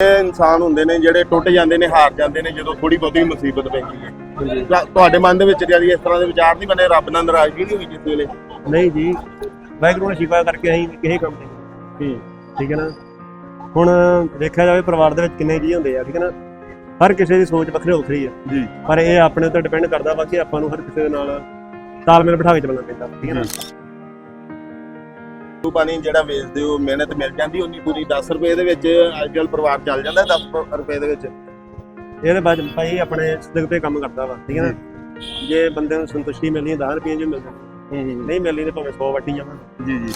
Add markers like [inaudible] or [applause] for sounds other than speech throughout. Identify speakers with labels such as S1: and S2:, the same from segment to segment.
S1: ਇਹ ਇਨਸਾਨ ਹੁੰਦੇ ਨੇ ਜਿਹੜੇ ਟੁੱਟ ਜਾਂਦੇ ਨੇ ਹਾਰ ਜਾਂਦੇ ਨੇ ਜਦੋਂ ਥੋੜੀ ਬਹੁਤੀ ਮੁਸੀਬਤ ਪੈਂਦੀ ਹੈ। ਤੁਹਾਡੇ ਮਨ ਦੇ ਵਿੱਚ ਜਿਹੜੀ ਇਸ ਤਰ੍ਹਾਂ ਦੇ ਵਿਚਾਰ ਨਹੀਂ ਬਣੇ ਰੱਬ ਨਾਲ ਨਾਰਾਜ਼ਗੀ ਨਹੀਂ ਹੋਈ ਜਿਸ ਵੇਲੇ?
S2: ਨਹੀਂ ਜੀ ਵਾਹਿਗੁਰੂ ਨੇ ਸ਼ਿਫਾ ਕਰਕੇ ਅਸੀਂ ਕਿਸੇ ਕੰਮ ਨਹੀਂ। ਠੀਕ ਹੈ ਨਾ? ਹੁਣ ਦੇਖਿਆ ਜਾਵੇ ਪਰਿਵਾਰ ਦੇ ਵਿੱਚ ਕਿੰਨੇ ਜੀ ਹੁੰਦੇ ਆ ਠੀਕ ਹੈ ਨਾ? ਹਰ ਕਿਸੇ ਦੀ ਸੋਚ ਵੱਖਰੀ ਵੱਖਰੀ ਆ।
S1: ਜੀ।
S2: ਪਰ ਇਹ ਆਪਣੇ ਉੱਤੇ ਡਿਪੈਂਡ ਕਰਦਾ ਵਾ ਕਿ ਆਪਾਂ ਨੂੰ ਹਰ ਕਿਸੇ ਦੇ ਨਾਲ ਤਾਲਮੇਲ ਬਿਠਾ ਕੇ ਚੱਲਣਾ ਪੈਂਦਾ ਠੀਕ ਹੈ ਨਾ?
S1: ਤੂੰ ਪਾਣੀ ਜਿਹੜਾ ਵੇਚਦੇ ਹੋ ਮਿਹਨਤ ਮਿਲ ਜਾਂਦੀ ਉਨੀ ਪੂਰੀ 10 ਰੁਪਏ ਦੇ ਵਿੱਚ ਅੱਜਕੱਲ ਪਰਿਵਾਰ ਚੱਲ ਜਾਂਦਾ 10 ਰੁਪਏ ਦੇ ਵਿੱਚ।
S2: ਇਹਦੇ ਬਾਅਦ ਭਾਈ ਆਪਣੇ ਸਦਕ ਤੇ ਕੰਮ ਕਰਦਾ ਵਾ ਠੀਕ ਹੈ ਨਾ? ਜੇ ਬੰਦੇ ਨੂੰ ਸੰਤੁਸ਼ਟੀ ਮਿਲਣੀ 10 ਰੁਪਏ ਜੀ ਮਿਲਦੇ ਨਹੀਂ ਮਿਲਣੀ ਤੇ ਭਾਵੇਂ 100 ਵੱਟੀ ਜਾਵਾਂ।
S1: ਜੀ ਜੀ।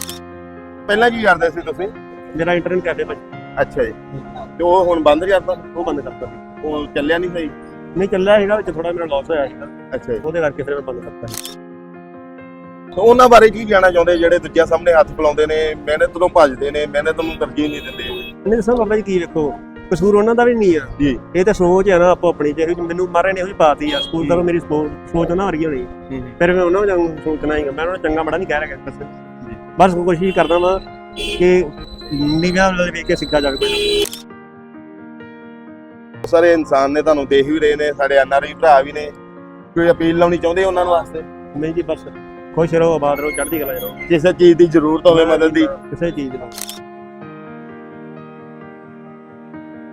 S1: ਪਹਿਲਾਂ ਕੀ ਕਰਦੇ ਸੀ ਤੁਸੀਂ?
S2: ਮੇਰਾ ਇੰਟਰਨੈਟ ਕੈਫੇ ਭਾਈ
S1: ਅੱਛਾ ਜੀ। ਤੇ ਉਹ ਹੁਣ ਬੰਦ ਕਰਤਾ?
S2: ਉਹ ਬੰਦ ਕਰਤਾ।
S1: ਉਹ ਚੱਲਿਆ ਨਹੀਂ ਸਹੀ?
S2: ਨਹੀਂ ਚੱਲਿਆ ਸੀਗਾ ਵਿੱਚ ਥੋੜਾ ਮੇਰਾ ਲਾਸ ਹੋਇਆ ਸੀਗਾ।
S1: ਅੱਛਾ ਜੀ।
S2: ਉਹਦੇ ਕਰਕੇ ਫਿਰ ਮੈਂ ਬੰਦ ਕਰਤਾ।
S1: ਤੇ ਉਹਨਾਂ ਬਾਰੇ ਕੀ ਕਹਿਣਾ ਚਾਹੁੰਦੇ ਜਿਹੜੇ ਦੂਜਿਆਂ ਸਾਹਮਣੇ ਹੱਥ ਫਲਾਉਂਦੇ ਨੇ ਮਿਹਨਤ ਤੋਂ ਭੱਜਦੇ ਨੇ ਮਿਹਨਤ ਨੂੰ ਤਰਜੀਹ ਨਹੀਂ ਦਿੰਦੇ?
S2: ਨਹੀਂ ਦੱਸਾਂ ਬਾਬਾ ਜੀ ਕੀ ਵੇਖੋ ਕਸੂਰ ਉਹਨਾਂ ਦਾ ਵੀ ਨਹੀਂ ਆ।
S1: ਜੀ।
S2: ਇਹ ਤਾਂ ਸੋਚ ਹੈ ਨਾ ਆਪੋ ਆਪਣੀ ਜਿਹੋ ਜਿਹੀ ਮੈਨੂੰ ਮਾਰੇ ਨੇ ਉਹੀ ਪਾਤੀ ਆ। ਸਕੂਲ ਦਾ ਮੇਰੀ ਸੋਚ ਉਹਨਾਂ ਵਰਗੀ ਹੋਣੀ। ਫਿਰ ਮੈਂ ਉਹਨਾਂ ਨੂੰ ਸੋਚਣਾ ਹੀ ਮੈਂ ਉਹਨਾਂ ਨੂੰ ਚੰਗਾ ਮਾੜਾ ਨਹੀਂ ਕਹਿ ਰਿਹਾ ਬਸ। ਬਸ ਕੋਸ਼ਿਸ਼ ਕਰਦਾ ਵਾਂ ਕਿ ਨੀਵਿਆਂ ਵੱਲ ਵੇਖ ਕੇ ਸਿੱਖਿਆ ਜਾ ਕੇ
S1: ਸਾਰੇ ਇਨਸਾਨ ਨੇ ਤੁਹਾਨੂੰ ਦੇਖ ਵੀ ਰਹੇ ਨੇ ਸਾਡੇ ਐਨਆਰਆਈ ਭਰਾ ਵੀ ਨੇ। ਕੋਈ ਅਪੀਲ ਲਾਉਣੀ ਚਾਹੁੰਦੇ ਉਹਨਾਂ ਨੂੰ ਵਾਸਤੇ?
S2: ਨਹੀਂ ਜੀ ਬਸ। ਖੁਸ਼ ਰਹੋ ਆਬਾਦ ਰਹੋ ਚੜ੍ਹਦੀ ਕਲਾ 'ਚ ਰਹੋ।
S1: ਕਿਸੇ ਚੀਜ਼ ਦੀ ਜ਼ਰੂਰਤ ਹੋਵੇ ਮਦਦ ਦੀ।
S2: ਕਿਸੇ ਚੀਜ਼ ਦੀ।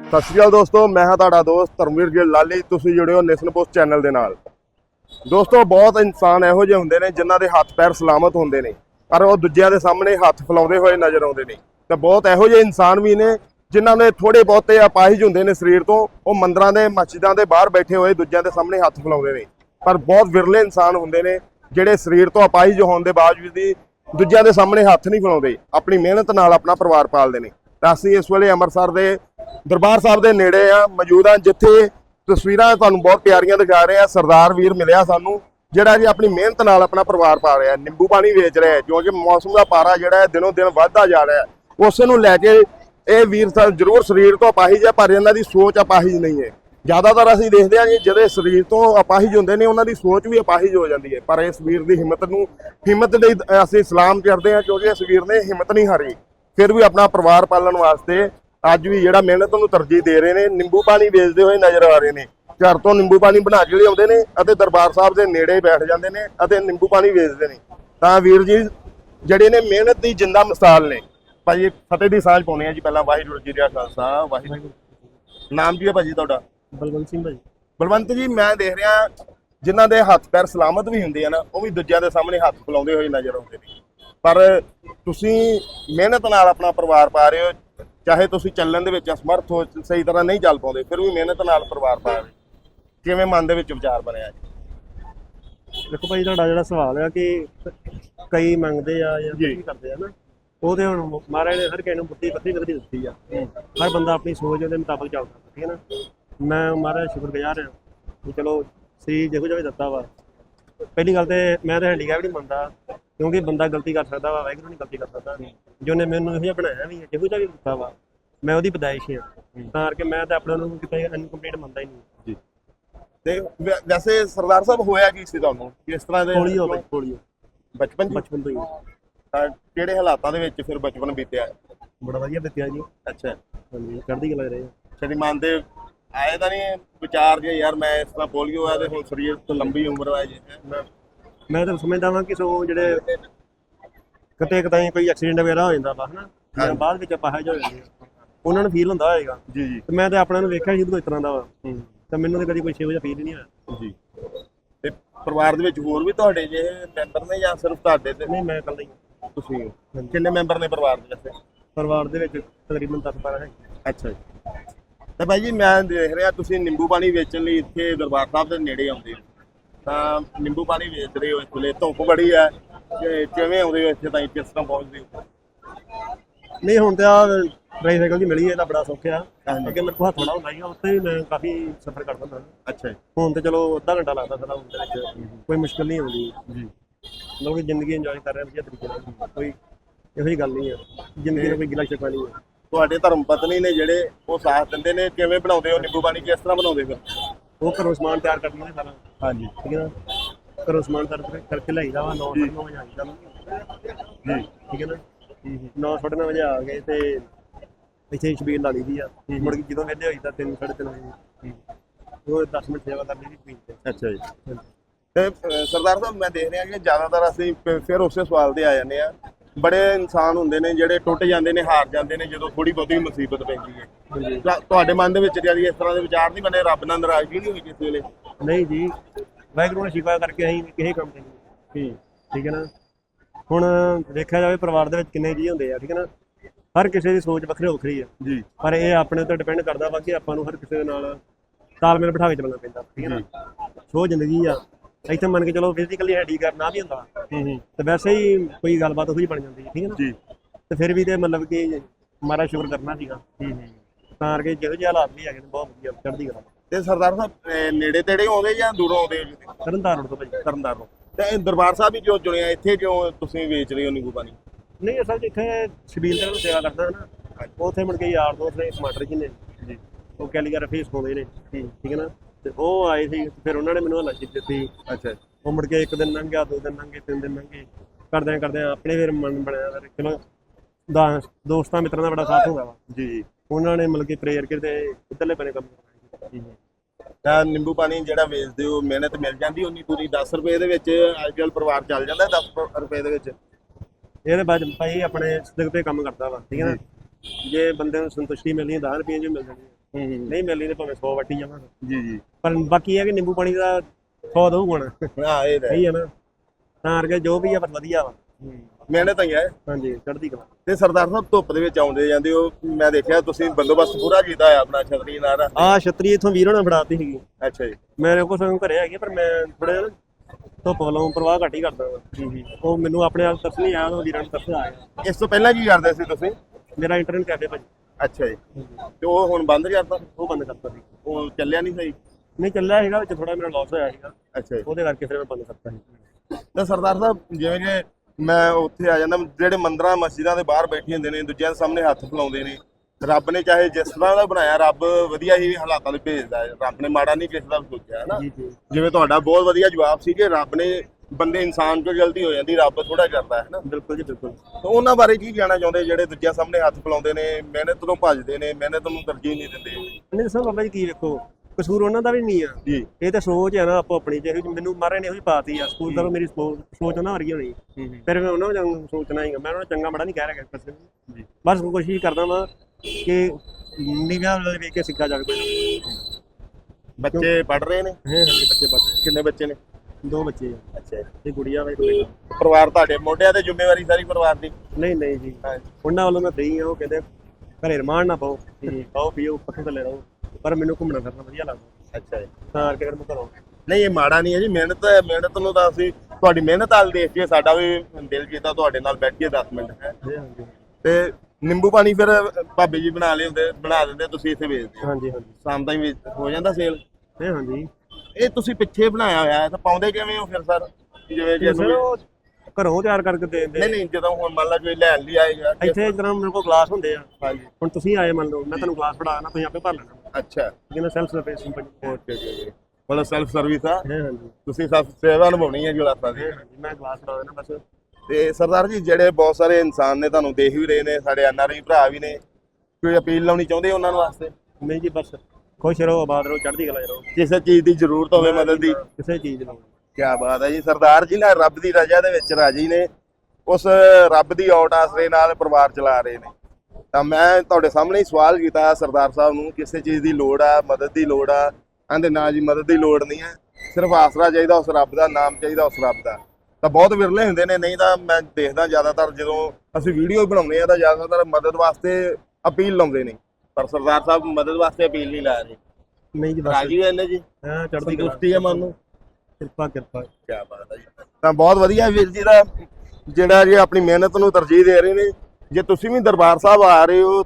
S1: ਸਤਿ ਸ਼੍ਰੀ ਅਕਾਲ ਦੋਸਤੋ ਮੈਂ ਹਾਂ ਤੁਹਾਡਾ ਦੋਸਤ ਧਰਮਵੀਰ ਗਿੱਲ ਲਾਲੀ। ਤੁਸੀਂ ਜੁੜੇ ਹੋ ਨੈਸ਼ਨਲ ਪੋਸਟ ਚੈਨਲ ਦੇ ਨਾਲ। ਦੋਸਤੋ ਬਹੁਤ ਇਨਸਾਨ ਇਹੋ ਜਿਹੇ ਹੁੰਦੇ ਨੇ ਜਿਨ੍ਹਾਂ ਦੇ ਹੱਥ ਪੈਰ ਸਲਾਮਤ ਹੁੰਦੇ ਨੇ ਪਰ ਉਹ ਦੂਜਿਆਂ ਦੇ ਸਾਹਮਣੇ ਹੱਥ ਫਲਾਉਂਦੇ ਹੋਏ ਨਜ਼ਰ ਆਉਂਦੇ ਨੇ। ਤੇ ਬਹੁਤ ਇਹੋ ਜਿਹੇ ਇਨਸਾਨ ਵੀ ਨੇ ਜਿਨ੍ਹਾਂ ਨੇ ਥੋੜੇ ਬਹੁਤੇ ਅਪਾਹਿਜ ਹੁੰਦੇ ਨੇ ਸਰੀਰ ਤੋਂ। ਉਹ ਮੰਦਰਾਂ ਦੇ ਮਸਜਿਦਾਂ ਦੇ ਬਾਹਰ ਬੈਠੇ ਹੋਏ ਦੂਜਿਆਂ ਦੇ ਸਾਹਮਣੇ ਹੱਥ ਫਲਾਉਂਦੇ ਨੇ। ਪਰ ਬਹੁਤ ਵਿਰਲੇ ਇਨਸਾਨ ਹੁੰਦੇ ਨੇ ਜਿਹੜੇ ਸਰੀਰ ਤੋਂ ਅਪਾਹਿਜ ਹੋਣ ਦੇ ਬਾਵਜੂਦ ਵੀ ਦੂਜਿਆਂ ਦੇ ਸਾਹਮਣੇ ਹੱਥ ਨਹੀਂ ਫੈਲਾਉਂਦੇ ਆਪਣੀ ਮਿਹਨਤ ਨਾਲ ਆਪਣਾ ਪਰਿਵਾਰ ਪਾਲਦੇ ਨੇ। ਤਾਂ ਅਸੀਂ ਇਸ ਵੇਲੇ ਅੰਮ੍ਰਿਤਸਰ ਦੇ ਦਰਬਾਰ ਸਾਹਿਬ ਦੇ ਨੇੜੇ ਆ, ਮੌਜੂਦ ਆ, ਜਿੱਥੇ ਤਸਵੀਰਾਂ ਤੁਹਾਨੂੰ ਬਹੁਤ ਪਿਆਰੀਆਂ ਦਿਖਾ ਰਹੇ ਆ। ਸਰਦਾਰ ਵੀਰ ਮਿਲਿਆ ਸਾਨੂੰ, ਜਿਹੜਾ ਜੀ ਆਪਣੀ ਮਿਹਨਤ ਨਾਲ ਆਪਣਾ ਪਰਿਵਾਰ ਪਾਲ ਰਿਹਾ, ਨਿੰਬੂ ਪਾਣੀ ਵੇਚ ਰਿਹਾ ਹੈ ਕਿਉਂਕਿ ਮੌਸਮ ਦਾ ਪਾਰਾ ਜਿਹੜਾ ਹੈ, ਦਿਨੋਂ ਦਿਨ ਵੱਧਦਾ ਜਾ ਰਿਹਾ ਉਸ ਨੂੰ ਲੈ ਕੇ ਇਹ ਵੀਰ ਸਾਹਿਬ ਜ਼ਰੂਰ ਸਰੀਰ ਤੋਂ ਅਪਾਹਿਜ ਹੈ, ਪਰ ਇਹਨਾਂ ਦੀ ਸੋਚ ਅਪਾਹਿਜ ਨਹੀਂ ਹੈ। ਜ਼ਿਆਦਾਤਰ ਅਸੀਂ ਦੇਖਦੇ ਹਾਂ ਜੀ ਜਿਹੜੇ ਸਰੀਰ ਤੋਂ ਅਪਾਹਿਜ ਹੁੰਦੇ ਨੇ, ਉਹਨਾਂ ਦੀ ਸੋਚ ਵੀ ਅਪਾਹਿਜ ਹੋ ਜਾਂਦੀ ਹੈ। ਪਰ ਇਸ ਵੀਰ ਦੀ ਹਿੰਮਤ ਨੂੰ, ਹਿੰਮਤ ਲਈ ਅਸੀਂ ਸਲਾਮ ਕਰਦੇ ਹਾਂ ਕਿਉਂਕਿ ਇਸ ਵੀਰ ਨੇ ਹਿੰਮਤ ਨਹੀਂ ਹਾਰੀ। ਫਿਰ ਵੀ ਆਪਣਾ ਪਰਿਵਾਰ ਪਾਲਣ ਵਾਸਤੇ ਅੱਜ ਵੀ ਜਿਹੜਾ ਮਿਹਨਤ ਨੂੰ ਤਰਜੀਹ ਦੇ ਰਹੇ ਨੇ, ਨਿੰਬੂ ਪਾਣੀ ਵੇਚਦੇ ਹੋਏ ਨਜ਼ਰ ਆ ਰਹੇ ਨੇ। ਘਰ ਤੋਂ ਨਿੰਬੂ ਪਾਣੀ ਬਣਾ ਕੇ ਲਿਆਉਂਦੇ ਨੇ ਅਤੇ ਦਰਬਾਰ ਸਾਹਿਬ ਦੇ ਨੇੜੇ ਬੈਠ ਜਾਂਦੇ ਨੇ ਅਤੇ ਨਿੰਬੂ ਪਾਣੀ ਵੇਚਦੇ ਨੇ। ਤਾਂ ਵੀਰ ਜੀ, ਜਿਹੜੇ ਨੇ ਮਿਹਨਤ ਦੀ ਜਿੰਦਾ ਮਿਸਾਲ ਨੇ ਭਾਜੀ ਫਤਿਹ ਦੀ ਸਾਂਝ ਪਾਉਣੇ ਆ ਜੀ ਪਹਿਲਾਂ ਵਾਹਿਗੁਰੂ ਜੀ ਦਾ ਖਾਲਸਾ, ਵਾਹਿਗੁਰੂ ਨਾਮ ਜੀ ਹੈ ਭਾਜੀ ਤੁਹਾਡਾ?
S2: ਬਲਵੰਤ ਸਿੰਘ ਭਾਈ
S1: ਬਲਵੰਤ ਜੀ ਮੈਂ ਦੇਖ ਰਿਹਾ ਜਿਨ੍ਹਾਂ ਦੇ ਹੱਥ ਪੈਰ ਸਲਾਮਤ ਵੀ ਹੁੰਦੇ ਆ ਨਾ ਉਹ ਵੀ ਦੂਜਿਆਂ ਦੇ ਸਾਹਮਣੇ ਹੱਥ ਫਲਾਉਂਦੇ ਹੋਏ ਨਜ਼ਰ ਆਉਂਦੇ ਨੇ। ਪਰ ਤੁਸੀਂ ਮਿਹਨਤ ਨਾਲ ਆਪਣਾ ਪਰਿਵਾਰ ਪਾ ਰਹੇ ਹੋ ਚਾਹੇ ਤੁਸੀਂ ਚੱਲਣ ਦੇ ਵਿੱਚ ਅਸਮਰਥ ਹੋ ਸਹੀ ਤਰ੍ਹਾਂ ਨਹੀਂ ਚੱਲ ਪਾਉਂਦੇ ਫਿਰ ਵੀ ਮਿਹਨਤ ਨਾਲ ਪਰਿਵਾਰ ਪਾ ਰਹੇ। ਕਿਵੇਂ ਮਨ ਦੇ ਵਿੱਚ ਵਿਚਾਰ ਬਣਿਆ ਜੀ?
S2: ਦੇਖੋ ਭਾਈ ਤੁਹਾਡਾ ਜਿਹੜਾ ਸਵਾਲ ਹੈ ਕਿ ਕਈ ਮੰਗਦੇ ਆ ਜਾਂ
S1: ਜੀ।
S2: ਕੀ ਕਰਦੇ ਆ ਨਾ ਉਹਦੇ ਹੁਣ ਮਹਾਰਾਜ ਨੇ ਹਰ ਕਿਸੇ ਨੂੰ ਬੁੱਧੀ ਪੱਤੀ ਬਦਲੀ ਦਿੱਤੀ ਆ। ਹਰ ਬੰਦਾ ਆਪਣੀ ਸੋਚ ਦੇ ਮੁਤਾਬਕ ਚੱਲਦਾ ਠੀਕ ਹੈ ਨਾ? ਮੈਂ ਮਹਾਰਾਜ ਦਾ ਸ਼ੁਕਰਗੁਜ਼ਾਰ ਹਾਂ ਕਿ ਚਲੋ ਸਰੀਰ ਜਿਹੋ ਜਿਹਾ ਵੀ ਦਿੱਤਾ ਵਾ। ਪਹਿਲੀ ਗੱਲ ਤੇ ਮੈਂ ਤਾਂ ਹੈਂਡੀਕੈਪ ਨਹੀਂ ਮੰਨਦਾ ਕਿਉਂਕਿ ਬੰਦਾ ਗਲਤੀ ਕਰ ਸਕਦਾ ਵਾ ਵਾਹਿਗੁਰੂ ਨਹੀਂ ਗਲਤੀ ਕਰ ਸਕਦਾ। ਜੋ ਨੇ ਮੈਨੂੰ ਇਹੋ ਜਿਹਾ ਬਣਾਇਆ ਵੀ ਹੈ ਜਿਹੋ ਜਿਹਾ ਵੀ ਦਿੱਤਾ ਵਾ ਮੈਂ ਉਹਦੀ ਪਦਾਇਸ਼ ਹਾਂ ਤਾਂ ਕਰਕੇ ਮੈਂ ਤਾਂ ਆਪਣੇ ਨੂੰ ਕਿਤੇ ਅਨਕੰਪਲੀਟ ਮੰਨਦਾ ਹੀ ਨਹੀਂ।
S1: ਤੇ ਵੈ- ਵੈਸੇ ਸਰਦਾਰ ਸਾਹਿਬ ਹੋਇਆ ਕੀ ਸੀ ਤੁਹਾਨੂੰ? ਕਿਸ ਤਰ੍ਹਾਂ ਦੇ
S2: ਪੋਲੀਓ ਬਈ ਪੋਲੀਓ
S1: ਬਚਪਨ ਚ?
S2: ਬਚਪਨ ਤੋਂ ਹੀ।
S1: ਤਾਂ ਕਿਹੜੇ ਹਾਲਾਤਾਂ ਦੇ ਵਿੱਚ ਫਿਰ ਬਚਪਨ ਬੀਤਿਆ?
S2: ਬੜਾ ਵਧੀਆ ਦਿੱਤਿਆ ਜੀ।
S1: ਅੱਛਾ।
S2: ਹਾਂਜੀ ਚੜ੍ਹਦੀ ਕਲਾ ਰਹੇ। ਆ
S1: ਦੇ ਆਏ ਤਾਂ ਨਹੀਂ ਵਿਚਾਰ ਜੇ ਯਾਰ ਮੈਂ ਇਸ ਤਰ੍ਹਾਂ ਪੋਲੀਓ ਆ ਤੇ ਹੁਣ ਸਰੀਰ ਤੋਂ ਲੰਬੀ ਉਮਰ ਆ ਜੀ। ਮੈਂ
S2: ਮੈਂ ਤਾਂ ਸਮਝਦਾ ਵਾਂ ਕਿ ਸੋ ਜਿਹੜੇ ਕਿਤੇ ਕਿਤੇ ਕੋਈ ਐਕਸੀਡੈਂਟ ਵਗੈਰਾ ਹੋ ਜਾਂਦਾ ਵਾ ਹਨਾ। ਬਾਅਦ ਵਿੱਚ ਆਪਾਂ ਹੋ ਜਾਂਦੇ ਉਹਨਾਂ ਨੂੰ ਫੀਲ ਹੁੰਦਾ ਹੋਏਗਾ।
S1: ਜੀ ਜੀ।
S2: ਤੇ ਮੈਂ ਤਾਂ ਆਪਣਾ ਨੂੰ ਵੇਖਿਆ ਸ਼ੁਰੂ ਤੋਂ ਇਸ ਤਰ੍ਹਾਂ ਦਾ ਵਾ। ਤਾਂ ਮੈਨੂੰ ਤਾਂ ਕਦੀ ਕੋਈ ਸ਼ੇਵ ਜਿਹਾ ਫੀਲ ਨਹੀਂ ਹੋਇਆ।
S1: ਜੀ। ਤੇ ਪਰਿਵਾਰ ਦੇ ਵਿੱਚ ਹੋਰ ਵੀ ਤੁਹਾਡੇ ਜਿਹੇ ਮੈਂਬਰ ਨੇ ਜਾਂ ਸਿਰਫ ਤੁਹਾਡੇ ਤੇ?
S2: ਨਹੀਂ ਮੈਂ ਇਕੱਲਾ ਹੀ।
S1: ਤੁਸੀਂ? ਕਿੰਨੇ ਮੈਂਬਰ ਨੇ ਪਰਿਵਾਰ ਦੇ ਵੈਸੇ
S2: ਪਰਿਵਾਰ ਦੇ ਵਿੱਚ ਤਕਰੀਬਨ 10 12 ਹੈ
S1: ਅੱਛਾ ਜੀ। ਤੇ ਭਾਈ ਜੀ ਮੈਂ ਦੇਖ ਰਿਹਾ ਤੁਸੀਂ ਨਿੰਬੂ ਪਾਣੀ ਵੇਚਣ ਲਈ ਇੱਥੇ ਦਰਬਾਰ ਸਾਹਿਬ ਦੇ ਨੇੜੇ ਆਉਂਦੇ ਹੋ। ਤਾਂ ਨਿੰਬੂ ਪਾਣੀ ਵੇਚ ਰਹੇ ਹੋ ਇਸ ਵੇਲੇ ਧੁੱਪ ਬੜੀ ਹੈ। ਤੇ ਕਿਵੇਂ ਆਉਂਦੇ ਹੋ ਇੱਥੇ ਤਾਂ ਕਿਸ ਤਰ੍ਹਾਂ ਪਹੁੰਚਦੇ ਹੋ?
S2: ਨਹੀਂ ਹੁਣ ਤੇ ਆ ਟ੍ਰਾਈਸਾਈਕਲ ਦੀ ਮਿਲੀ ਹੈ ਇਹਦਾ ਬੜਾ ਸੁੱਖ ਆ
S1: ਹਾਂਜੀ।
S2: ਅੱਗੇ ਮੇਰੇ ਕੋਲ ਹੱਥ ਬੜਾ ਹੁੰਦਾ ਸੀਗਾ ਉੱਥੇ ਵੀ ਮੈਂ ਕਾਫੀ ਸਫ਼ਰ ਕਰਦਾ ਹੁੰਦਾ।
S1: ਅੱਛਾ ਜੀ।
S2: ਹੁਣ ਤੇ ਚਲੋ ਅੱਧਾ ਘੰਟਾ ਲੱਗਦਾ ਸਾਡਾ ਹੁਣ ਦੇ ਵਿੱਚ ਕੋਈ ਮੁਸ਼ਕਲ ਨਹੀਂ ਆਉਂਦੀ।
S1: ਜੀ।
S2: ਮਤਲਬ ਕਿ ਜ਼ਿੰਦਗੀ ਇੰਜੋਏ ਕਰ ਰਹੇ ਵਧੀਆ ਤਰੀਕੇ ਨਾਲ ਕੋਈ ਇਹੋ ਜਿਹੀ ਗੱਲ ਨਹੀਂ ਹੈ। ਜ਼ਿੰਦਗੀ ਦਾ ਕੋਈ ਗਿਲਾ ਸ਼ਿਕਵਾ ਨਹੀਂ ਹੈ।
S1: ਤੁਹਾਡੇ ਧਰਮ ਪਤਨੀ ਨੇ ਜਿਹੜੇ ਉਹ ਸਾਥ ਦਿੰਦੇ ਨੇ ਕਿਵੇਂ ਬਣਾਉਂਦੇ ਹੋ? ਨਿੰਬੂ ਪਾਣੀ ਕਿਸ ਤਰ੍ਹਾਂ ਬਣਾਉਂਦੇ ਫਿਰ?
S2: ਉਹ ਘਰੋਂ ਸਮਾਨ ਤਿਆਰ ਕਰਦੀਆਂ ਨੇ ਸਾਰਾ।
S1: ਹਾਂਜੀ।
S2: ਠੀਕ ਹੈ ਨਾ? ਘਰੋਂ ਸਮਾਨ ਤਿਆਰ ਕਰਕੇ- ਕਰਕੇ ਲਾਈਦਾ ਵਾ 9 9 ਵਜੇ ਆਈਦਾ ਵਾ।
S1: ਜੀ।
S2: ਠੀਕ ਹੈ ਨਾ? 9 9 ਵਜੇ ਆ ਗਏ ਤੇ ਇੱਥੇ ਛਬੀਲ ਲਾ ਲਈ ਦੀ ਆ। ਮੁੜ ਕੇ ਜਦੋਂ ਵਿਹਲੇ ਹੋਈ ਤਾਂ ਤਿੰਨ ਸਾਢੇ ਤਿੰਨ ਵਜੇ। ਉਹ 10 ਮਿੰਟ ਸੇਵਾ ਕਰ ਲਈ ਦੀ ਪੀਣ ਤੇ।
S1: ਅੱਛਾ ਜੀ। ਤੇ ਸਰਦਾਰ ਸਾਹਿਬ ਮੈਂ ਦੇਖ ਰਿਹਾ ਕਿ ਜ਼ਿਆਦਾਤਰ ਅਸੀਂ ਫਿਰ ਉਸੇ ਸਵਾਲ ਤੇ ਆ ਜਾਂਦੇ ਆ। ਬੜੇ ਇਨਸਾਨ ਹੁੰਦੇ ਨੇ ਜਿਹੜੇ ਟੁੱਟ ਜਾਂਦੇ ਨੇ ਹਾਰ ਜਾਂਦੇ ਨੇ ਜਦੋਂ ਥੋੜੀ ਬਹੁਤੀ ਮੁਸੀਬਤ ਪੈਂਦੀ ਹੈ। ਤੁਹਾਡੇ ਮਨ ਦੇ ਵਿੱਚ ਜਿਹੜੀ ਇਸ ਤਰ੍ਹਾਂ ਦੇ ਵਿਚਾਰ ਨਹੀਂ ਬਣੇ ਰੱਬ ਨਾਲ ਨਾਰਾਜ਼ਗੀ ਨਹੀਂ ਹੋਈ ਕਿਸੇ ਵੇਲੇ?
S2: ਨਹੀਂ ਜੀ ਵਾਹਿਗੁਰੂ ਨੇ ਸ਼ਿਕਵਾ ਕਰਕੇ ਅਸੀਂ ਕਿਸੇ ਕੰਮ ਤੇ ਨਹੀਂ। ਠੀਕ। ਹੈ ਨਾ? ਹੁਣ ਦੇਖਿਆ ਜਾਵੇ ਪਰਿਵਾਰ ਦੇ ਵਿੱਚ ਕਿੰਨੇ ਜੀ ਹੁੰਦੇ ਆ ਠੀਕ ਹੈ ਨਾ? ਹਰ ਕਿਸੇ ਦੀ ਸੋਚ ਵੱਖਰੀ ਵੱਖਰੀ ਆ।
S1: ਜੀ।
S2: ਪਰ ਇਹ ਆਪਣੇ ਉੱਤੇ ਡਿਪੈਂਡ ਕਰਦਾ ਵਾ ਕਿ ਆਪਾਂ ਨੂੰ ਹਰ ਕਿਸੇ ਦੇ ਨਾਲ ਤਾਲਮੇਲ ਬਿਠਾ ਕੇ ਚੱਲਣਾ ਪੈਂਦਾ ਠੀਕ ਹੈ ਨਾ? ਸੋ ਜ਼ਿੰਦਗੀ ਆ। ਇੱਥੇ ਮੰਨ ਕੇ ਚਲੋ ਫਿਜ਼ੀਕਲੀ ਹੈਂਡੀ ਕਰਨਾ ਵੀ ਹੁੰਦਾ।
S1: ਹੂੰ ਹੂੰ।
S2: ਤੇ ਵੈਸੇ ਹੀ ਕੋਈ ਗੱਲਬਾਤ ਉਹੀ ਬਣ ਜਾਂਦੀ ਹੈ ਠੀਕ ਹੈ ਨਾ?
S1: ਜੀ।
S2: ਤੇ ਫਿਰ ਵੀ ਤੇ ਮਤਲਬ ਕਿ ਮਾਰਾ ਸ਼ੁਕਰ ਕਰਨਾ ਸੀਗਾ।
S1: ਹੂੰ ਹੂੰ।
S2: ਤਾਂ ਕਰਕੇ ਜਿਹੋ ਜਿਹੇ ਹਾਲਾਤ ਵੀ ਹੈਗੇ ਨੇ ਬਹੁਤ ਵਧੀਆ ਚੜ੍ਹਦੀ ਕਲਾ।
S1: ਤੇ ਸਰਦਾਰ ਸਾਹਿਬ ਨੇੜੇ ਤੇੜੇ ਆਉਂਦੇ ਜਾਂ ਦੂਰੋਂ ਆਉਂਦੇ
S2: ਤਰਨ ਤਾਰਨ ਤੋਂ ਭਾਜੀ
S1: ਤਰਨਤਾਰਨ ਤੇ। ਇਹ ਦਰਬਾਰ ਸਾਹਿਬ ਵੀ ਜੋ ਚੁਣਿਆ ਇੱਥੇ ਕਿਉਂ ਤੁਸੀਂ ਵੇਚ ਰਹੇ ਹੋ ਨਿੰਬੂ ਪਾਣੀ?
S2: ਨਹੀਂ ਅਸਲ 'ਚ ਇੱਥੇ ਸ਼ਬੀਲ ਦੇ ਨਾਲ ਸੇਵਾ ਕਰਦਾ ਹੈ ਨਾ ਉੱਥੇ ਮੁੜ ਕੇ ਯਾਰ ਦੋਸਤ ਨੇ ਟਮਾਟਰ ਜੀ ਨੇ।
S1: ਜੀ।
S2: ਉਹ ਕੈਲੀਗ੍ਰਾਫੀ ਸਿਖਾਉਂਦੇ ਨੇ। ਠੀਕ ਹੈ ਨਾ? ਤੇ ਉਹ ਆਏ ਸੀ ਫਿਰ ਉਹਨਾਂ ਨੇ ਮੈਨੂੰ ਹੱਲਾ ਦਿੱਤੀ।
S1: ਅੱਛਾ।
S2: ਉਹ ਮੁੜ ਕੇ ਇੱਕ ਦਿਨ ਲੰਘ ਗਿਆ ਦੋ ਦਿਨ ਲੰਘੇ ਤਿੰਨ ਦਿਨ ਲੰਘੇ। ਕਰਦਿਆਂ ਕਰਦਿਆਂ ਆਪਣੇ ਫਿਰ ਮਨ ਬਣਿਆ ਫਿਰ ਚਲੋ ਦਾ ਦੋਸਤਾਂ ਮਿੱਤਰਾਂ ਦਾ ਬੜਾ ਸਾਥ ਹੁੰਦਾ ਵਾ।
S1: ਜੀ ਜੀ।
S2: ਉਹਨਾਂ ਨੇ ਮਤਲਬ ਕਿ ਪ੍ਰੇਅਰ ਕਰਦੇ ਇੱਧਰਲੇ ਬਨੇ ਕੰਮ ਕਰਨਾ
S1: ਤਾਂ ਨਿੰਬੂ ਪਾਣੀ ਜਿਹੜਾ ਵੇਚਦੇ ਹੋ ਮਿਹਨਤ ਮਿਲ ਜਾਂਦੀ ਉਨੀ ਪੂਰੀ 10 ਰੁਪਏ ਦੇ ਵਿੱਚ ਅੱਜ ਕੱਲ ਪਰਿਵਾਰ ਚੱਲ ਜਾਂਦਾ 10 ਰੁਪਏ ਦੇ ਵਿੱਚ?
S2: ਇਹਦੇ ਬਾਅਦ ਭਾਈ ਆਪਣੇ ਸਦਕ ਤੇ ਕੰਮ ਕਰਦਾ ਵਾ ਠੀਕ ਹੈ ਨਾ? ਜੇ। ਬੰਦੇ ਨੂੰ ਸੰਤੁਸ਼ਟੀ ਮਿਲਣੀ 10 ਰੁਪਏ ਜੋ ਮਿਲ। ਹੂੰ। ਨਹੀਂ ਮਿਲਣੀ ਤੇ ਭਾਵੇਂ 100 ਵੱਟੀ ਜਾਵਾਂਗੇ
S1: ਜੀ ਜੀ।
S2: ਪਰ ਬਾਕੀ ਇਹ ਹੈ ਕਿ ਨਿੰਬੂ ਪਾਣੀ ਦਾ 100 ਦਊ ਗੁਣ
S1: ਹਾਂ ਇਹ ਤਾਂ।
S2: ਸਹੀ ਹੈ ਨਾ? ਤਾਂ ਕਰਕੇ ਜੋ ਵੀ ਆ ਪਰ ਵਧੀਆ ਵਾ।
S1: ਮਿਹਨਤ ਹੀ ਹੈ
S2: ਹਾਂਜੀ ਚੜ੍ਹਦੀ ਕਲਾ।
S1: ਤੇ ਸਰਦਾਰ ਸਾਹਿਬ ਧੁੱਪ ਦੇ ਵਿੱਚ ਆਉਂਦੇ ਜਾਂਦੇ ਹੋ ਮੈਂ ਦੇਖਿਆ ਤੁਸੀਂ ਬੰਦੋਬਸਤ ਪੂਰਾ ਕੀਤਾ ਹੋਇਆ ਆਪਣਾ ਛਤਰੀ ਨਾਲ।
S2: ਆ ਛਤਰੀ ਇਥੋਂ ਵੀਰੋਂ ਨੇ ਫੜਾਤੀ ਸੀਗੀ।
S1: ਅੱਛਾ ਜੀ।
S2: ਮੇਰੇ ਕੋਲ ਸੰਗ ਘਰੇ ਹੈਗੀ ਆ, ਪਰ ਮੈਂ ਥੋੜਾ ਨਾ ਧੁੱਪ ਵੱਲੋਂ ਪ੍ਰਵਾਹ ਘੱਟ ਹੀ ਕਰਦਾ ਵਾ। ਉਹ ਮੈਨੂੰ ਆਪਣੇ ਆਪ ਤਰਸ ਨਹੀਂ ਆਇਆ ਉਹ ਵੀਰਾਂ ਨੂੰ ਤਰਸ ਆਇਆ।
S1: ਇਸ ਤੋਂ ਪਹਿਲਾਂ ਕੀ ਕਰਦੇ ਸੀ ਤੁਸੀਂ?
S2: ਮੇਰਾ ਇੰਟਰਨੈਟ ਕੈਫੇ ਭਾਜੀ।
S1: ਅੱਛਾ ਜੀ। ਤੇ ਉਹ ਹੁਣ ਬੰਦ ਕਰਤਾ
S2: ਉਹ ਬੰਦ ਕਰਤਾ ਸੀ
S1: ਉਹ ਚੱਲਿਆ ਨਹੀਂ ਸਹੀ?
S2: ਨਹੀਂ ਚੱਲਿਆ ਸੀਗਾ ਵਿੱਚ ਥੋੜਾ ਮੇਰਾ ਲਾਸ ਹੋਇਆ ਸੀਗਾ।
S1: ਅੱਛਾ ਜੀ।
S2: ਉਹਦੇ ਕਰਕੇ ਫਿਰ ਮੈਂ ਬੰਦ ਕਰਤਾ ਸੀ
S1: ਤਾਂ ਸਰਦਾਰ ਸਾਹਿਬ ਜਿਵੇਂ ਕਿ ਮੈਂ ਉੱਥੇ ਆ ਜਾਂਦਾ ਜਿਹੜੇ ਮੰਦਰਾਂ ਮਸਜਿਦਾਂ ਦੇ ਬਾਹਰ ਬੈਠੇ ਹੁੰਦੇ ਨੇ ਦੂਜਿਆਂ ਦੇ ਸਾਹਮਣੇ ਹੱਥ ਫਲਾਉਂਦੇ ਨੇ ਰੱਬ ਨੇ ਚਾਹੇ ਜਿਸ ਤਰ੍ਹਾਂ ਦਾ ਬਣਾਇਆ ਰੱਬ ਵਧੀਆ ਹੀ ਹਾਲਾਤਾਂ ਦੇ ਭੇਜਦਾ ਹੈ। ਰੱਬ ਨੇ ਮਾੜਾ ਨਹੀਂ ਕਿਸੇ ਦਾ ਸੋਚਿਆ ਹੈ ਨਾ ਜਿਵੇਂ ਤੁਹਾਡਾ ਬਹੁਤ ਵਧੀਆ ਜਵਾਬ ਸੀ ਕਿ ਰੱਬ ਨੇ ਬੰਦੇ ਇਨਸਾਨ ਤੋਂ ਗਲਤੀ ਹੋ ਜਾਂਦੀ ਰੱਬ ਥੋੜਾ ਕਰਦਾ ਹੈ ਨਾ?
S2: ਬਿਲਕੁਲ ਜੀ ਬਿਲਕੁਲ।
S1: ਤਾਂ ਉਹਨਾਂ ਬਾਰੇ ਕੀ ਕਹਿਣਾ ਚਾਹੁੰਦੇ ਜਿਹੜੇ ਦੂਜਿਆਂ ਸਾਹਮਣੇ ਹੱਥ ਫਲਾਉਂਦੇ ਨੇ ਮਿਹਨਤ ਤੋਂ ਭੱਜਦੇ ਨੇ ਮਿਹਨਤ ਨੂੰ ਤਰਜੀਹ ਨਹੀਂ ਦਿੰਦੇ?
S2: ਨਹੀਂ ਦੱਸਾਂ ਬਾਬਾ ਜੀ ਕੀ ਵੇਖੋ ਕਸੂਰ ਉਹਨਾਂ ਦਾ ਵੀ ਨਹੀਂ ਆ।
S1: ਜੀ।
S2: ਇਹ ਤਾਂ ਸੋਚ ਹੈ ਨਾ ਆਪੋ ਆਪਣੀ ਜਿਹੋ ਮੈਨੂੰ ਮਾਰੇ ਨੇ ਉਹੀ ਪਾਤੀ ਆ। ਸਕੂਲ ਦਾ ਮੇਰੀ ਸੋਚ ਉਹਨਾਂ ਵਰਗੀ ਹੋਣੀ। ਫਿਰ ਮੈਂ ਉਹਨਾਂ ਨੂੰ ਸੋਚਣਾ ਹੀ ਮੈਂ ਉਹਨਾਂ ਨੂੰ ਚੰਗਾ ਮਾੜਾ ਨਹੀਂ ਕਹਿ ਰਿਹਾ ਕਿਸੇ ਨੂੰ।
S1: ਜੀ।
S2: ਬਸ ਕੋਸ਼ਿਸ਼ ਕਰਦਾ ਵਾਂ ਕਿ ਨੀਵਿਆਂ ਵੱਲ ਵੇਖ ਕੇ ਸਿੱਖਿਆ ਜਾਵੇ।
S1: ਬੱਚੇ ਪੜ ਰਹੇ ਨੇ?
S2: ਹਾਂ ਹਾਂਜੀ ਬੱਚੇ ਬੱਚੇ
S1: ਕਿੰਨੇ ਬੱਚੇ ਨੇ?
S2: ਦੋ ਬੱਚੇ ਆ।
S1: ਅੱਛਾ
S2: ਤੇ ਗੁੜੀਆ ਵਾ ਇੱਕ ਬੇਟਾ।
S1: ਪਰਿਵਾਰ ਤੁਹਾਡੇ ਮੋਢਿਆਂ ਤੇ ਜ਼ਿੰਮੇਵਾਰੀ ਸਾਰੀ ਪਰਿਵਾਰ ਦੀ?
S2: ਨਹੀਂ ਨਹੀਂ ਜੀ। ਉਹਨਾਂ ਵੱਲੋਂ ਮੈਂ ਫ੍ਰੀ ਆ ਉਹ ਕਹਿੰਦੇ ਘਰੇ ਰਮਾਨ ਨਾ ਪਾਓ ਤੇ [laughs] ਪਾਓ ਪੀਓ ਪੱਖੇ ਥੱਲੇ ਰਹੋ। ਪਰ ਮੈਨੂੰ ਘੁੰਮਣਾ ਫਿਰਨਾ ਵਧੀਆ ਲੱਗਦਾ।
S1: ਅੱਛਾ ਜੀ।
S2: ਤਾਂ ਕਰਕੇ ਫਿਰ ਮੈਂ ਘਰੋਂ।
S1: ਨਹੀਂ ਇਹ ਮਾੜਾ ਨਹੀਂ ਹੈ ਜੀ ਮਿਹਨਤ ਹੈ ਮਿਹਨਤ ਨੂੰ ਤਾਂ ਅਸੀਂ ਤੁਹਾਡੀ ਮਿਹਨਤ ਵਾਲ ਦੇਖ ਕੇ ਸਾਡਾ ਵੀ ਦਿਲ ਕੀਤਾ ਤੁਹਾਡੇ ਨਾਲ ਬੈਠ ਕੇ 10 ਮਿੰਟ। ਹੈ
S2: ਹਾਂਜੀ।
S1: ਤੇ ਨਿੰਬੂ ਪਾਣੀ ਫਿਰ ਭਾਬੀ ਜੀ ਬਣਾ ਲਿਆਉਂਦੇ ਬਣਾ ਦਿੰਦੇ ਤੁਸੀਂ ਇੱਥੇ ਵੇਚਦੇ ਹੋ।
S2: ਹਾਂਜੀ ਹਾਂਜੀ।
S1: ਸ਼ਾਮ ਤਾਈਂ ਵੇਚ ਹੋ ਜਾਂਦਾ ਸੇਲ
S2: ਇਹ ਹਾਂਜੀ।
S1: ਇਹ ਤੁਸੀਂ ਪਿੱਛੇ ਬਣਾਇਆ ਹੋਇਆ ਹੈ ਤਾਂ ਪਾਉਂਦੇ ਕਿਵੇਂ ਹੋ ਫਿਰ ਸਰ? ਜਿਵੇਂ ਜੇ
S2: ਸਰ ਉਹ ਘਰੋਂ ਤਿਆਰ ਕਰਕੇ ਦੇ ਦਿੰਦੇ
S1: ਨਹੀਂ ਨਹੀਂ ਜਦੋਂ ਹੁਣ ਮੰਨ ਲਾ ਕੋਈ ਲੈਣ ਲਈ ਆਏਗਾ
S2: ਇੱਥੇ ਇਸ ਤਰ੍ਹਾਂ ਮੇਰੇ ਕੋਲ ਗਲਾਸ ਹੁੰਦੇ ਆ।
S1: ਹਾਂਜੀ।
S2: ਹੁਣ ਤੁਸੀਂ ਆਏ ਮੰਨ ਲਓ ਮੈਂ ਤੁਹਾਨੂੰ ਗਲਾਸ ਫੜਾ ਦੇਣਾ ਤੁਸੀਂ ਆਪੇ ਭਰ ਲੈਣਾ।
S1: ਅੱਛਾ।
S2: ਜਿਹਨਾਂ self service company
S1: okay okay ਮਤਲਬ ਸੈਲਫ ਸਰਵਿਸ ਆ?
S2: ਹੈ ਹਾਂਜੀ।
S1: ਤੁਸੀਂ ਸਭ ਸੇਵਾ ਨਿਭਾਉਣੀ ਹੈ ਗਲਾਸਾਂ ਦੀ।
S2: ਮੈਂ ਗਲਾਸ ਫੜਾ ਦੇਣਾ ਬਸ।
S1: ਤੇ ਸਰਦਾਰ ਜੀ ਜਿਹੜੇ ਬਹੁਤ ਸਾਰੇ ਇਨਸਾਨ ਨੇ ਤੁਹਾਨੂੰ ਦੇਖ ਵੀ ਰਹੇ ਨੇ ਸਾਡੇ ਐਨਆਰਆਈ ਭਰਾ ਵੀ ਨੇ ਕੋਈ ਅਪੀਲ ਲਾਉਣੀ ਚਾਹੁੰਦੇ ਉਹਨਾਂ ਨੂੰ ਵਾਸਤੇ?
S2: ਨਹੀਂ ਜੀ ਬਸ। ਖੁਸ਼ ਰਹੋ ਆਬਾਦ ਰਹੋ ਚੜ੍ਹਦੀ ਕਲਾ 'ਚ ਰਹੋ।
S1: ਕਿਸੇ ਚੀਜ਼ ਦੀ ਜ਼ਰੂਰਤ ਹੋਵੇ ਮਦਦ ਦੀ।
S2: ਕਿਸੇ ਚੀਜ਼ ਨੂੰ
S1: ਕੀ ਬਾਤ ਹੈ ਜੀ ਸਰਦਾਰ ਜੀ ਨਾਲ ਰੱਬ ਦੀ ਰਜ਼ਾ ਦੇ ਵਿੱਚ ਰਾਜੀ ਨੇ। ਉਸ ਰੱਬ ਦੀ ਔਟ ਆਸਰੇ ਨਾਲ ਪਰਿਵਾਰ ਚਲਾ ਰਹੇ ਨੇ। ਤਾਂ ਮੈਂ ਤੁਹਾਡੇ ਸਾਹਮਣੇ ਹੀ ਸਵਾਲ ਕੀਤਾ ਸਰਦਾਰ ਸਾਹਿਬ ਨੂੰ ਕਿਸੇ ਚੀਜ਼ ਦੀ ਲੋੜ ਆ ਮਦਦ ਦੀ ਲੋੜ ਆ? ਕਹਿੰਦੇ ਨਾ ਜੀ ਮਦਦ ਦੀ ਲੋੜ ਨਹੀਂ ਹੈ। ਸਿਰਫ ਆਸਰਾ ਚਾਹੀਦਾ ਉਸ ਰੱਬ ਦਾ ਨਾਮ ਚਾਹੀਦਾ ਉਸ ਰੱਬ ਦਾ। ਤਾਂ ਬਹੁਤ ਵਿਰਲੇ ਹੁੰਦੇ ਨੇ ਨਹੀਂ ਤਾਂ ਮੈਂ ਦੇਖਦਾ ਜ਼ਿਆਦਾਤਰ ਜਦੋਂ ਅਸੀਂ ਵੀਡੀਓ ਬਣਾਉਂਦੇ ਆ ਤਾਂ ਜ਼ਿਆਦਾਤਰ ਮਦਦ ਵਾਸਤੇ ਅਪੀਲ ਲਾਉਂਦੇ ਨੇ। ਪਰ ਸਰਦਾਰ ਸਾਹਿਬ ਮਦਦ ਵਾਸਤੇ ਅਪੀਲ ਨਹੀਂ ਲਾ ਰਹੇ
S2: ਨਹੀਂ ਜੀ ਬਸ
S1: ਰਾਜੀ ਨੇ ਜੀ।
S2: ਹਾਂ ਚੜ੍ਹਦੀ ਕਲਾ
S1: ਸੰਤੁਸ਼ਟੀ ਹੈ ਮਨ ਨੂੰ।
S2: ਕਿਰਪਾ ਕਿਰਪਾ।
S1: ਕੀ ਬਾਤ ਹੈ ਜੀ। ਤਾਂ ਬਹੁਤ ਵਧੀਆ ਵੀਰ ਜੀ ਦਾ ਜਿਹੜਾ ਜੀ ਆਪਣੀ ਮਿਹਨਤ ਨੂੰ ਤਰਜੀਹ ਦੇ ਰਹੇ ਨੇ। ਜੇ ਤੁਸੀਂ ਵੀ ਦਰਬਾਰ ਸਾਹਿਬ ਆ ਰਹੇ ਹੋ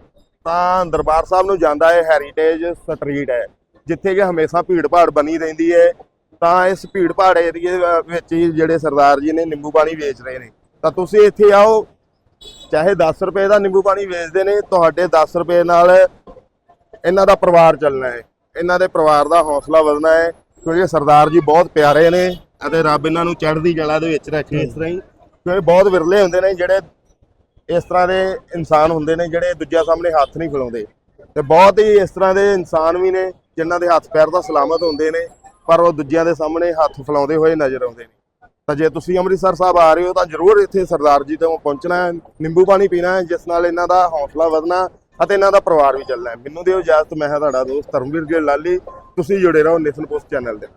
S1: ਤਾਂ ਦਰਬਾਰ ਸਾਹਿਬ ਨੂੰ ਜਾਂਦਾ ਹੈ ਹੈਰੀਟੇਜ ਸਟਰੀਟ ਹੈ ਜਿੱਥੇ ਕਿ ਹਮੇਸ਼ਾ ਭੀੜ ਭਾੜ ਬਣੀ ਰਹਿੰਦੀ ਹੈ। ਤਾਂ ਇਸ ਭੀੜ ਭਾੜ ਏਰੀਏ ਵਿੱਚ ਹੀ ਜਿਹੜੇ ਸਰਦਾਰ ਜੀ ਨੇ ਨਿੰਬੂ ਪਾਣੀ ਵੇਚ ਰਹੇ ਨੇ। ਤਾਂ ਤੁਸੀਂ ਇੱਥੇ ਆਓ ਚਾਹੇ 10 ਰੁਪਏ ਦਾ ਨਿੰਬੂ ਪਾਣੀ ਵੇਚਦੇ ਨੇ ਤੁਹਾਡੇ 10 ਰੁਪਏ ਨਾਲ ਇਹਨਾਂ ਦਾ ਪਰਿਵਾਰ ਚੱਲਣਾ ਹੈ। ਇਹਨਾਂ ਦੇ ਪਰਿਵਾਰ ਦਾ ਹੌਸਲਾ ਵਧਣਾ ਹੈ। ਕਿਉਂਕਿ ਸਰਦਾਰ ਜੀ ਬਹੁਤ ਪਿਆਰੇ ਨੇ ਅਤੇ ਰੱਬ ਇਹਨਾਂ ਨੂੰ ਚੜ੍ਹਦੀ ਜਲਾ ਦੇ ਵਿੱਚ ਰੱਖੇ। ਇਸ ਤਰ੍ਹਾਂ ਹੀ ਕਿਉਂਕਿ ਬਹੁਤ ਵਿਰਲੇ ਹੁੰਦੇ ਨੇ ਜਿਹੜੇ ਇਸ ਤਰ੍ਹਾਂ ਦੇ ਇਨਸਾਨ ਹੁੰਦੇ ਨੇ ਜਿਹੜੇ ਦੂਜਿਆਂ ਸਾਹਮਣੇ ਹੱਥ ਨਹੀਂ ਖਿਲਾਉਂਦੇ। ਤੇ ਬਹੁਤ ਹੀ ਇਸ ਤਰ੍ਹਾਂ ਦੇ ਇਨਸਾਨ ਵੀ ਨੇ ਜਿਨ੍ਹਾਂ ਦੇ ਹੱਥ ਪੈਰ ਤਾਂ ਸਲਾਮਤ ਹੁੰਦੇ ਨੇ, ਪਰ ਉਹ ਦੂਜਿਆਂ ਦੇ ਸਾਹਮਣੇ ਹੱਥ ਫੈਲਾਉਂਦੇ ਹੋਏ ਨਜ਼ਰ ਆਉਂਦੇ ਨੇ। ਤਾਂ ਜੇ ਤੁਸੀਂ ਅੰਮ੍ਰਿਤਸਰ ਸਾਹਿਬ ਆ ਰਹੇ ਹੋ ਤਾਂ ਜ਼ਰੂਰ ਇੱਥੇ ਸਰਦਾਰ ਜੀ ਤੋਂ ਪਹੁੰਚਣਾ ਹੈ, ਨਿੰਬੂ ਪਾਣੀ ਪੀਣਾ ਹੈ, ਜਿਸ ਨਾਲ ਇਹਨਾਂ ਦਾ ਹੌਸਲਾ ਵਧਣਾ ਅਤੇ ਇਹਨਾਂ ਦਾ ਪਰਿਵਾਰ ਵੀ ਚੱਲਣਾ ਹੈ। ਮੈਨੂੰ ਦਿਓ ਇਜਾਜ਼ਤ, ਮੈਂ ਹਾਂ ਤੁਹਾਡਾ ਦੋਸਤ ਧਰਮਵੀਰ ਜੀ ਲਾਲੀ। ਤੁਸੀਂ ਜੁੜੇ ਰਹੋ ਨਿਸਨ ਪੋਸਟ ਚੈਨਲ ਦੇ